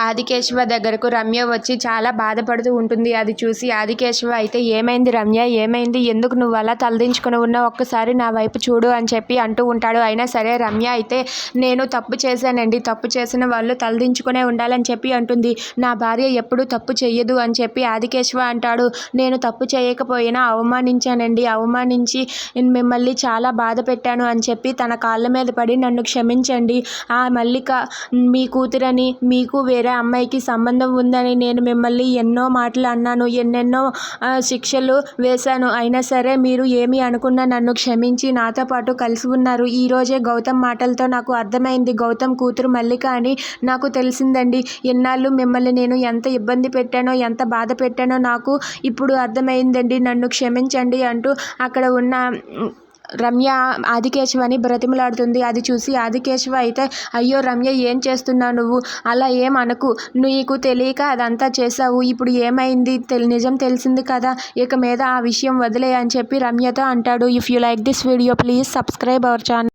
ఆదికేశవ దగ్గరకు రమ్య వచ్చి చాలా బాధపడుతూ ఉంటుంది. అది చూసి ఆదికేశవ అయితే ఏమైంది రమ్య? ఏమైంది? ఎందుకు నువ్వు అలా తలదించుకుని ఉన్నావు ఒక్కసారి నా వైపు చూడు అని చెప్పి అంటూ ఉంటాడు. అయినా సరే రమ్య అయితే నేను తప్పు చేశానండి. తప్పు చేసిన వాళ్ళు తలదించుకునే ఉండాలని చెప్పి అంటుంది. నా భార్య ఎప్పుడు తప్పు చెయ్యదు అని చెప్పి ఆదికేశవ అంటాడు. నేను తప్పు చేయకపోయినా అవమానించానండి. అవమానించి మిమ్మల్ని చాలా బాధ పెట్టాను అని చెప్పి తన కాళ్ళ మీద పడి నన్ను క్షమించండి. ఆ మల్లిక మీ కూతురని మీకు వేరే అమ్మాయికి సంబంధం ఉందని నేను మిమ్మల్ని ఎన్నో మాటలు అన్నాను ఎన్నెన్నో శిక్షలు వేశాను. అయినా సరే మీరు ఏమి అనుకున్నా నన్ను క్షమించి నాతో పాటు కలిసి ఉన్నారు. ఈరోజే గౌతమ్ మాటలతో నాకు అర్థమైంది. గౌతమ్ కూతురు మల్లిక అని నాకు తెలిసిందండి. ఎన్నాళ్ళు మిమ్మల్ని నేను ఎంత ఇబ్బంది పెట్టానో ఎంత బాధ పెట్టానో నాకు ఇప్పుడు అర్థమైందండి. నన్ను క్షమించండి అంటూ అక్కడ ఉన్న రమ్య ఆదికేశవని బ్రతిమలాడుతుంది. అది చూసి ఆదికేశవ అయితే అయ్యో రమ్య ఏం చేస్తున్నావు నువ్వు? అలా ఏం అనకు. నీకు తెలియక అదంతా చేసావు ఇప్పుడు ఏమైంది? తెలి నిజం తెలిసింది కదా. ఇక మీద ఆ విషయం వదిలే అని చెప్పి రమ్యతో అంటాడు. If you like this video please subscribe our channel